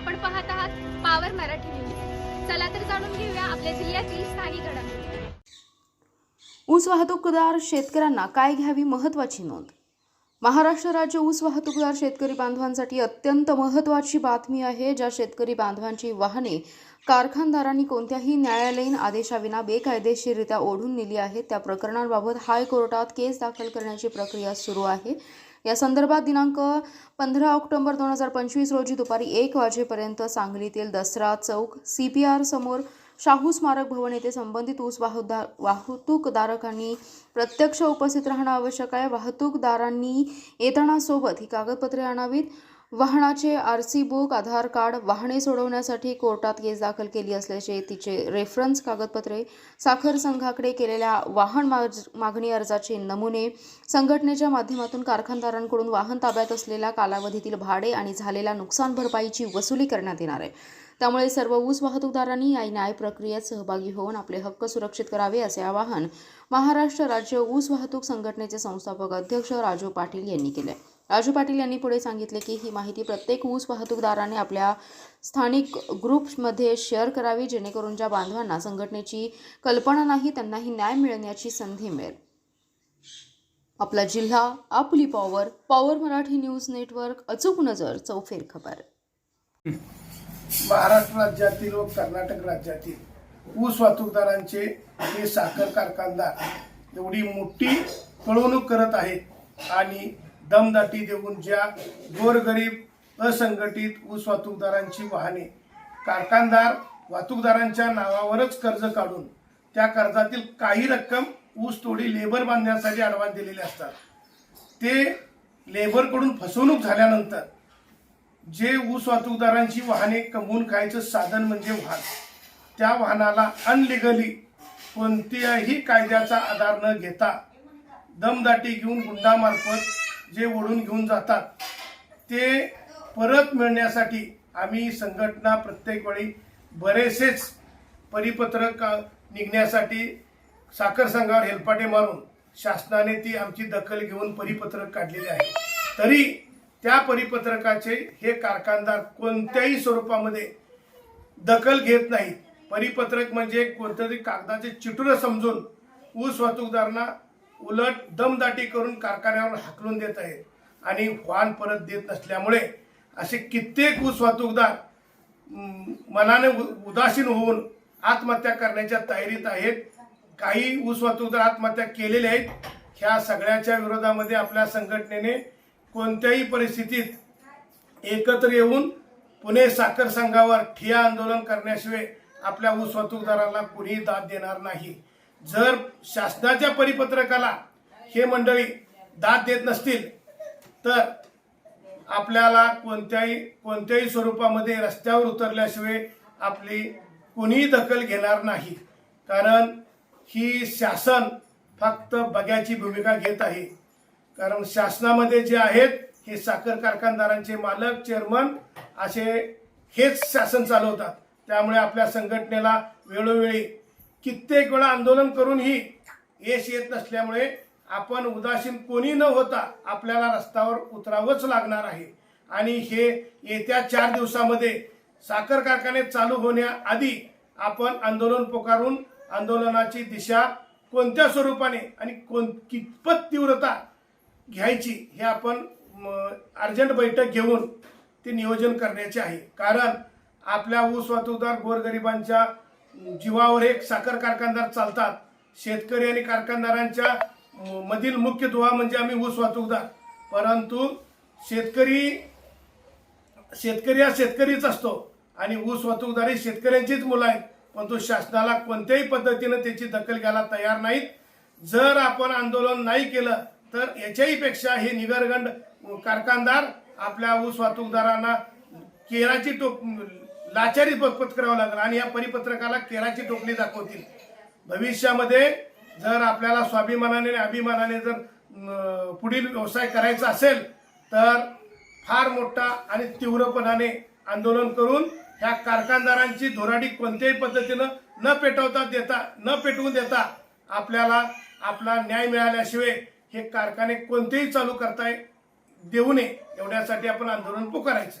आपण पाहत आहात पावर मराठी न्यूज चला तर जाणून घेऊया आपल्या जिल्ह्यातील स्थानिक घडामोडी. ऊस वाहतूकदार शेतकऱ्यांना काय घ्यावी महत्त्वाची नोंद? महाराष्ट्र राज्य ऊस वाहतूकदार शेतकरी बांधवांसाठी अत्यंत महत्त्वाची बातमी आहे ज्या शेतकरी बांधवांची वाहने कारखानदारांनी कोणत्याही न्यायालयीन आदेशाविना बेकायदेशीररित्या ओढून नेली आहेत. त्या प्रकरणांबाबत हायकोर्टात केस दाखल करण्याची प्रक्रिया सुरू आहे. या संदर्भात दिनांक पंधरा ऑक्टोबर दोन हजार पंचवीस रोजी दुपारी एक वाजेपर्यंत सांगलीतील Dasara Chowk C P R समोर शाहू स्मारक भवन येथे संबंधित ऊस वाहतूकदार वाहतूकदारकांनी प्रत्यक्ष उपस्थित राहणं आवश्यक आहे. वाहतूकदारांनी येताना सोबत ही कागदपत्रे आणावीत. वाहनाचे R C book Aadhaar card वाहने सोडवण्यासाठी कोर्टात केस दाखल केली असल्याचे तिचे रेफरन्स कागदपत्रे साखर संघाकडे केलेल्या वाहन माज- मागणी अर्जाचे नमुने संघटनेच्या माध्यमातून कारखानदारांकडून वाहन ताब्यात असलेल्या कालावधीतील भाडे आणि झालेल्या नुकसान भरपाईची वसुली करण्यात येणार आहे. त्यामुळे सर्व ऊस वाहतूकदारांनी या न्याय प्रक्रियेत सहभागी होऊन आपले हक्क सुरक्षित करावे असे आवाहन महाराष्ट्र राज्य ऊस वाहतूक संघटनेचे संस्थापक अध्यक्ष राजू पाटील यांनी केले राजू पाटील यांनी पुढे सांगितले की ही माहिती प्रत्येक ऊस वाहतूकदाराने आपल्या स्थानिक ग्रुप्समध्ये शेअर करावी जेणेकरून ज्या बांधवांना संघटनेची कल्पना नाही त्यांनाही न्याय मिळण्याची संधी मिळेल. आपला जिल्हा आपली power power Marathi news network अचूक नजर चौफेर खबर. महाराष्ट्र राज्यातील व कर्नाटक राज्यातील ऊस वाहतूकदारांचे हे साखर कारखानदार एवढी मोठी फळवणूक करत आहेत आणि दमदाटी देऊन ज्या गोरगरीब असंघटित ऊस वाहतूकदारांची वाहने कारखानदार वाहतूकदारांच्या नावावरच कर्ज काढून त्या कर्जातील काही रक्कम ऊस तोडी लेबर बांधण्यासाठी अडवान दिलेले असतात. ते लेबरकडून फसवणूक झाल्यानंतर जे ऊस वाहतूकदारांची वाहने कमवून खायचं साधन म्हणजे वाहन. त्या वाहनाला अनलिगली कोणत्याही कायद्याचा आधार न घेता दमदाटी घेऊन गुंडामार्फत जे ओढून घेऊन जातात ते परत मिळण्यासाठी आम्ही संघटना प्रत्येक वेळी बरेचसेच परिपत्रक निघण्यासाठी साखर संघावर हेलपाटे मारून शासनाने ती आमची दखल घेऊन परिपत्रक काढलेले आहे. तरी त्या परिपत्रकाचे हे कारखानदार कोणत्याही स्वरूपामध्ये दखल घेत नाहीत. परिपत्रक म्हणजे कोणतरी कागदाचे चिटुरं समजून ऊस वाहतूकदारांना उलट दमदाटी करून कारखान्यावर हाकलून देत आहेत. आणि वाहन परत देत नसल्यामुळे असे कित्येक ऊस वाहतूकदार मनाने उ- उदासीन होऊन आत्महत्या करण्याच्या तयारीत आहेत. काही ऊस वाहतूकदार आत्महत्या केलेल्या आहेत. ह्या सगळ्याच्या विरोधामध्ये आपल्या संघटनेने कोणत्याही परिस्थितीत एकत्र येऊन पुणे साखर संघावर ठिया आंदोलन करण्याशिवाय आपल्या ऊस वाहतूकदाराला कुणीही दाद देणार नाही. जर शासनाच्या परिपत्रकाला हे मंडळी दाद देत नसतील तर आपल्याला कोणत्याही कोणत्याही स्वरूपामध्ये रस्त्यावर उतरल्याशिवाय आपली कुणीही दखल घेणार नाही. कारण ही शासन फक्त बघ्याची भूमिका घेत आहे. कारण शासनामध्ये जे आहेत हे साखर कारखानदारांचे मालक चेअरमन असे हेच शासन चालवतात. त्यामुळे आपल्या संघटनेला वेळोवेळी कित्येक वेळा आंदोलन करूनही यश येत नसल्यामुळे आपण उदासीन कोणी न होता आपल्याला रस्त्यावर उतरावंच लागणार आहे. आणि हे येत्या चार दिवसामध्ये साखर कारखाने चालू होण्याआधी आपण आंदोलन पुकारून आंदोलनाची दिशा कोणत्या स्वरूपाने आणि कोण कितपत तीव्रता घ्यायची हे आपण अर्जंट बैठक घेऊन ते नियोजन करण्याचे आहे. कारण आपल्या ऊस वाहतूकदार गोरगरिबांच्या जीवावर एक साखर कारखानदार चालतात. शेतकरी आणि कारखानदारांच्या मधील मुख्य दुवा म्हणजे आम्ही ऊस वाहतूकदार. परंतु शेतकरी शेतकरी हा शेतकरीच असतो आणि ऊस वाहतूकदार ही शेतकऱ्यांचीच मुलं आहेत. परंतु शासनाला कोणत्याही पद्धतीनं त्याची दखल घ्यायला तयार नाहीत. जर आपण आंदोलन नाही केलं तर याच्याहीपेक्षा हे निगरगंड कारखानदार आपल्या ऊस वाहतूकदारांना केराची टोप लाचारी पत्करावं करावं लागेल आणि या परिपत्रकाला केराची टोपली दाखवतील. भविष्यामध्ये जर आपल्याला स्वाभिमानाने आणि अभिमानाने जर पुढील व्यवसाय करायचा असेल तर फार मोठा आणि तीव्रपणाने आंदोलन करून ह्या कारखानदारांची धोराडी कोणत्याही पद्धतीनं न पेटवता देता न पेटवून देता आपल्याला आपला न्याय मिळाल्याशिवाय हे कारखाने कोणतेही चालू करताय देऊ नये एवढ्यासाठी आपण आंदोलन पुकारायचं